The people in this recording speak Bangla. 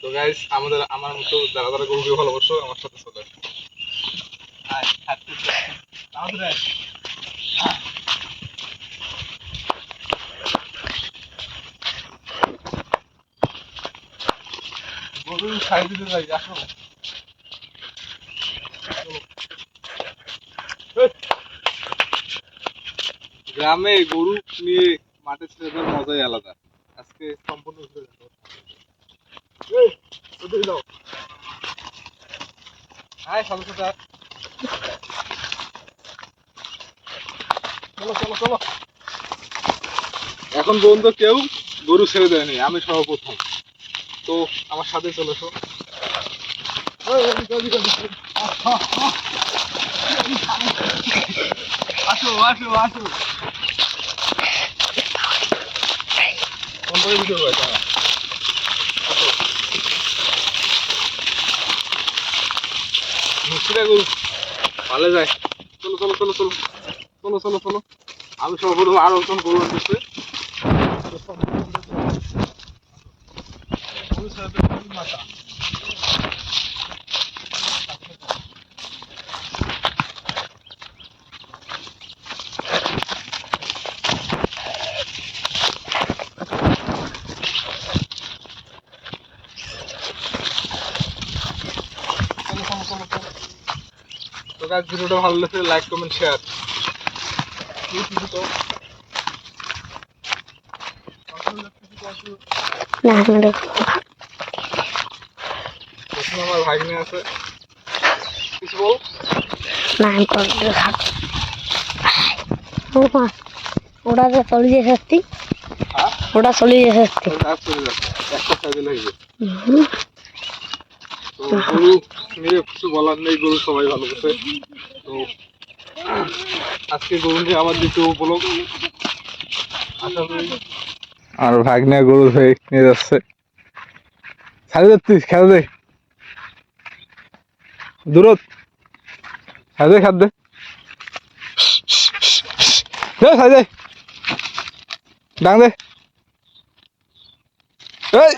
তো গাইস আমাদের আমার মতো যারা যারা গরুকে ভালোবাসো আমার সাথে চলে। গরু ছাড়ি দিতে যাই আসো। গ্রামে গরু নিয়ে মাঠে ছেড়ে দেওয়ার মজাই আলাদা। আজকে সম্পূর্ণ। চলো চলো চলো। এখন পর্যন্ত কেউ গরু ছেড়ে দেয়নি, আমি সর্বপ্রথম। তো আমার সাথে চলে এসো। আসো আসো আসো। করে ভিডিও করে। মিষ্টিটা গরু ভালো যায়। চলো চলো চলো চলো। চলো চলো চলো। আমি সর্বপ্রথম আরও একজন গরু আনতেছে চলো তো গাছ ভিডিওটা ভালো লাগলে লাইক কমেন্ট শেয়ার আমার ভাগ্নে আছে কিছু বল? না আমি ওটা যে চলে যে সত্যি ওটা চলে যে সত্যি ওই গাছ চলে যাচ্ছে একটা সাইকেল হয়ে গেছে তো গরু নিয়ে কিছু বলার নেই গরু সবাই ভালোবাসে। তো আজকে গরু নিয়ে আমার দ্বিতীয় উপলক্ষ। আশা করি আর ভাগ্নে গরু হয়ে নিয়ে যাচ্ছে। ছাড়ে যাচ্ছিস খেলা দে। দূরত। ছাড়ে দে খাদ দে। দে দে। ডাং দে। এই।